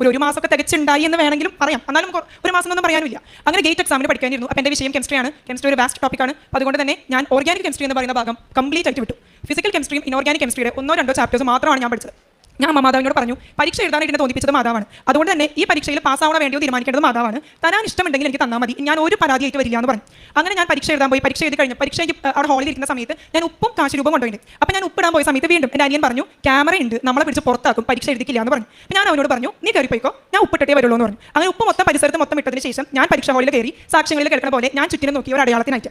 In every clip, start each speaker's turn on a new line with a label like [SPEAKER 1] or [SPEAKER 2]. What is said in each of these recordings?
[SPEAKER 1] ഒരു ഒരു മാസമൊക്കെ തികച്ചുണ്ടായി എന്ന് വേണമെങ്കിലും പറയാം. എന്നാലും ഒരു മാസം ഒന്നും പറയാനില്ല അങ്ങനെ ഗേറ്റ് എക്സാമിന് പഠിക്കാനിരുന്നു. അപ്പം എന്റെ വിഷയം കെമിസ്ട്രിയാണ് കെമിസ്ട്രി ഒരു വാസ്റ്റ് ടോപ്പിക്കാണ് അതുകൊണ്ട് തന്നെ ഞാൻ ഓർഗാനിക് കെമിസ്ട്രി എന്ന് പറയുന്ന ഭാഗം കംപ്ലീറ്റ് ആയിട്ട് വിട്ടു. ഫിസിക്കൽ കെമിസ്ട്രിയും ഇനോർഗാനിക് കെമിസ്ട്രിയുടെ ഒന്നോ രണ്ടോ ചാപ്റ്റേഴ്സ് മാത്രമാണ് ഞാൻ പഠിച്ചത്. ഞാൻ മാതാവിനോട് പറഞ്ഞു പരീക്ഷ എഴുതാനായിട്ട് എന്നെ തോന്നിപ്പിച്ചത് മാതാവാണ്. അതുകൊണ്ട് തന്നെ ഈ പരീക്ഷയിൽ പാസ്സാവണ വേണ്ടിയോ തീരുമാനിക്കേണ്ടത് മാതാവാണ്. തരാൻ ഇഷ്ടമുണ്ടെങ്കിൽ എനിക്ക് തന്നാൽ മതി. ഞാൻ ഒരു പരാതിയായിട്ട് വരില്ല എന്ന് പറഞ്ഞു. അങ്ങനെ ഞാൻ പരീക്ഷ എഴുതാൻ പോയി. പരീക്ഷ എഴുതി കഴിഞ്ഞു. പരീക്ഷ എനിക്ക് അവിടെ ഹാളിൽ ഇരിക്കുന്ന സമയത്ത് ഞാൻ ഉപ്പും കാശ് രൂപം കൊണ്ടുപോയി. അപ്പോൾ ഞാൻ ഉപ്പിടാൻ പോയ സമയത്ത് വീണ്ടും എന്റെ അനിയൻ പറഞ്ഞു ക്യാമറ ഉണ്ട്. നമ്മളെ പിടിച്ച് പുറത്താക്കും. പരീക്ഷ എഴുതിക്കില്ല എന്ന് പറഞ്ഞു. അപ്പം ഞാൻ അവനോട് പറഞ്ഞു നീ കയറിപ്പോയിക്കോ ഞാൻ ഉപ്പിട്ടേ വരുള്ളൂ എന്ന് പറഞ്ഞു. അങ്ങനെ ഉപ്പ് മൊത്തം പരിസരത്ത് മൊത്തം ഇട്ടതിന് ശേഷം ഞാൻ പരീക്ഷ ഹാളിൽ കയറി സാക്ഷ്യങ്ങളിൽ കിടക്കുന്ന പോലെ ഞാൻ ചുറ്റിനെ നോക്കി ഒരു അടയാളത്തിനായിട്ട്.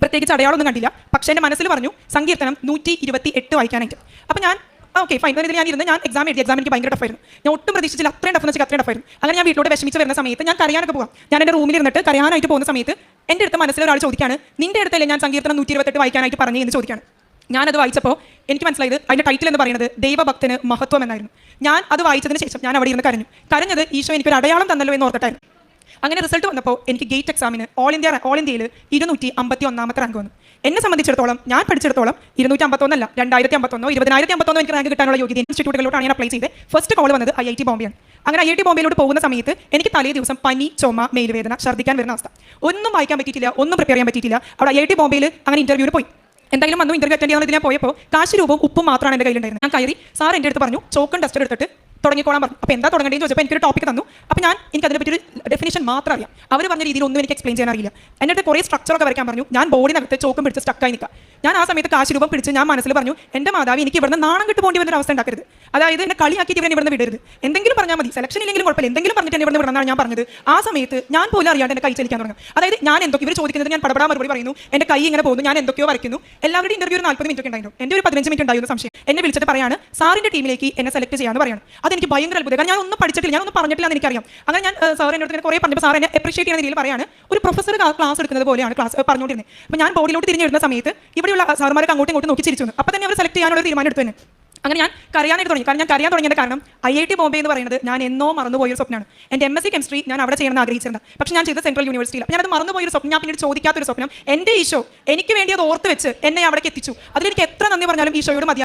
[SPEAKER 1] പ്രത്യേകിച്ച് അടയാളമൊന്നും കണ്ടില്ല. പക്ഷേ എന്റെ മനസ്സിൽ പറഞ്ഞു സങ്കീർത്തനം നൂറ്റി ഇരുപത്തി എട്ട് വായിക്കാനായിട്ട്. അപ്പം ഞാൻ ഓക്കെ ഫൈൻ ഇതിൽ ഞാൻ ഇരുന്ന് ഞാൻ എക്സാം എഴുതി എക്സാം എനിക്ക് ഭയങ്കര ടഫായിരുന്നു ഞാൻ ഒട്ടും പ്രതീക്ഷിച്ചില്ല. അത്രയും ടഫ് എന്ന് വെച്ചാൽ അത്രയും ടഫായിരുന്നു അങ്ങനെ ഞാൻ വീട്ടിലോട്ട് വിഷമിച്ച് വരുന്ന സമയത്ത് ഞാൻ കരയാനൊക്കെ പോകാം ഞാൻ എന്റെ റൂമിൽ ഇരുന്നിട്ട് കരയാനായിട്ട് പോകുന്ന സമയത്ത് എന്റെ അടുത്ത് മനസ്സിൽ ഒരാൾ ചോദിക്കാണ് നിന്റെ അടുത്തല്ലേ ഞാൻ സങ്കീർത്തനം നൂറ്റി ഇരുപത്തെട്ട് വായിക്കാനായിട്ട് പറഞ്ഞു? എന്ന് ചോദിക്കാണ്. ഞാനത് വായിച്ചപ്പോൾ എനിക്ക് മനസ്സിലായത് അതിന്റെ ടൈറ്റിൽ എന്ന് പറയുന്നത് ദൈവഭക്തന് മഹത്വം എന്നായിരുന്നു. ഞാൻ അത് വായിച്ചതിന് ശേഷം ഞാൻ അവിടെ ഇരുന്ന് കരഞ്ഞു. കരഞ്ഞത് ഈശോ എനിക്കൊരു അടയാളം തന്നല്ലോ എന്ന് ഓർത്തിട്ടായിരുന്നു. അങ്ങനെ റിസൾട്ട് വന്നപ്പോൾ എനിക്ക് ഗേറ്റ് എക്സാമിന് ഓൾ ഇന്ത്യ ഓൾ ഇന്ത്യയിൽ ഇരുന്നൂറ്റി അമ്പത്തി ഒന്നാമത്തെ റാങ്ക് വന്നു. എന്നെ സംബന്ധിച്ചിടത്തോളം ഞാൻ പഠിച്ചിടത്തോളം ഇരുന്നൂറ്റി അമ്പത്തൊന്നല്ല രണ്ടായിരത്തി അമ്പത്തൊന്നോ ഇരുപതിനായിരത്തി അമ്പത്തൊന്നോ എനിക്ക് റാങ്ക് കിട്ടാനുള്ള യോഗ്യത ഇൻസ്റ്റിറ്റ്യൂട്ടുകളിലോട്ടാണ് ഞാൻ അപ്ലൈ ചെയ്ത് ഫസ്റ്റ് കോൾ വന്നത് ഐ ഐ ടി ബോംബെയാണ് അങ്ങനെ ഐ ഐ ടി ബോംബെയിലോട്ട് പോകുന്ന സമയത്ത് എനിക്ക് തലേ ദിവസം പനി ചുമ മേലുവേദന ഛർദ്ദിക്കാൻ വരുന്ന അവസ്ഥ. ഒന്നും വായിക്കാൻ പറ്റിയില്ല ഒന്നും പ്രിപ്പയർ ചെയ്യാൻ പറ്റിയില്ല അവിടെ ഐ ഐ ടി ബോംബെയിൽ അങ്ങനെ ഇന്റർവ്യൂവിന് പോയി. എന്തായാലും വന്നു ഇന്റർവ്യൂ അറ്റൻഡ് ചെയ്യാൻ ഞാൻ പോയപ്പോൾ കാശ് രൂപവും ഉപ്പും മാത്രമാണ് എന്റെ കയ്യിലുണ്ടായിരുന്നത്. ഞാൻ കയറി സാർ എന്റെ അടുത്ത് പറഞ്ഞു ചോക്കും ടെസ്റ്റ് എടുത്തിട്ട് തുടങ്ങിക്കോളാൻ പറഞ്ഞു. അപ്പോൾ എന്താ തുടങ്ങേണ്ടതെന്ന് ചോദിച്ചപ്പോൾ എനിക്കൊരു ടോപ്പിക് തന്നു. അപ്പോൾ ഞാൻ എനിക്ക് അതിനെ ഒരു ഡെഫിനേഷൻ മാത്രം അറിയാം. അവർ പറഞ്ഞ രീതിയിൽ ഒന്നും എനിക്ക് എക്സ്പ്ലെയിൻ ചെയ്യാൻ അറിയില്ല. എന്റെ അടുത്ത് കുറേ സ്ട്രക്ചറൊക്കെ വരയ്ക്കാൻ പറഞ്ഞു. ഞാൻ ബോഡിനകത്ത് ചോക്കും പിടിച്ച് സ്റ്റക്കായി നിൽക്കുക. ഞാൻ ആ സമയത്ത് കാശ് രൂപം പിടിച്ച് ഞാൻ മനസ്സിൽ പറഞ്ഞു എന്റെ മാതാവ് എനിക്ക് ഇവിടുന്ന് നാണം കിട്ടു പോകേണ്ടി വരുന്ന അവസ്ഥ ഉണ്ടാക്കരുത്. അതായത് എന്നെ കളിയാക്കിയിട്ട് ഇവരെ ഇവിടുന്ന് വിടരുത്. എന്തെങ്കിലും പറഞ്ഞാൽ മതി. സെലക്ഷൻ ഇല്ലെങ്കിലും കുഴപ്പമില്ല. എന്തെങ്കിലും പറഞ്ഞിട്ട് ഇവിടുന്ന് വിടണമെന്നാണ് ഞാൻ പറഞ്ഞത്. ആ സമയത്ത് ഞാൻ പോലും അറിയാണ്ട് എന്റെ കൈ ചലിക്കാൻ തുടങ്ങും. അതായത് ഞാൻ എന്തൊക്കെ ഇവർ ചോദിക്കുന്നത് ഞാൻ പടപടാ മറുപടി പറയുന്നു. എന്റെ കൈ ഇങ്ങനെ പോകുന്നു. ഞാൻ എന്തൊക്കെയോ വരയ്ക്കുന്നു. എല്ലാവരുടെയും ഇന്റർവ്യൂ ഒരു നാൽപ്പത് മിനിറ്റ് ഒക്കെ ഉണ്ടായിരുന്നു. എന്റെ ഒരു പതിനഞ്ച് മിനിറ്റ് ഉണ്ടായിരുന്നു സംശയം. എന്നെ വിളിച്ചിട്ട് പറയാണ് സാറിന്റെ ടീമിലേക്ക് എന്നെ സെലക്ട് ചെയ്യാന്ന് പറയാണ്. അതെനിക്ക് ഭയങ്കര അത്ഭുതം. കാരണം ഞാൻ ഒന്നും പഠിച്ചിട്ടില്ല ഞാൻ ഒന്നും പറഞ്ഞിട്ടില്ല എന്ന് എനിക്കറിയാം. അങ്ങനെ ഞാൻ സാർ എന്നോട് ഇങ്ങനെ കുറേ പറഞ്ഞപ്പോൾ സാർ എന്നെ അപ്രീഷിയേറ്റ് ചെയ്യുന്ന രീതിയിൽ പറയാണ് ഒരു പ്രൊഫസർ ക്ലാസ് എടുക്കുന്നത് പോലെയാണ് ക്ലാസ് പറഞ്ഞുകൊണ്ടിരുന്നത്. അപ്പോൾ ഞാൻ ബോർഡിലോട്ട് തിരിഞ്ഞു വരുന്ന സമയത്ത് ഇവിടെയുള്ള സാർമാർക്ക് അങ്ങോട്ടും ഇങ്ങോട്ടും നോക്കി ചിരിച്ചു. അപ്പോൾ തന്നെ അവർ സെലക്ട് ചെയ്യാനുള്ള തീരുമാനം എടുത്തു തന്നെ അങ്ങനെ ഞാൻ കരയാനായിട്ട് തുടങ്ങി. കാരണം ഞാൻ കറിയാൻ തുടങ്ങിയത് കാരണം ഐ ഐ ടി ബോംബെ എന്ന് പറയുന്നത് ഞാൻ എന്നോ മറന്നുപോയൊരു സ്വപ്നമാണ്. എന്റെ എം എസ് സി കെമിസ്ട്രി ഞാൻ അവിടെ ചെയ്യണമെന്ന് ആഗ്രഹിച്ചിരുന്നത്. പക്ഷേ ഞാൻ ചെയ്ത സെൻട്രൽ യൂണിവേഴ്സിറ്റിയിൽ ഞാനത് മറന്നുപോയ മറന്നുപോയൊരു സ്വപ്നം ഞാൻ പിന്നീട് ചോദിക്കാത്തൊരു സ്വപ്നം എന്റെ ഈശോ എനിക്ക് വേണ്ടി അത് ഓർത്ത് വെച്ച് എന്നെ അവിടേക്ക് എത്തിച്ചു. അതിലെനിക്ക് എത്ര നന്ദി പറഞ്ഞാലും ഈശോയോട് മതി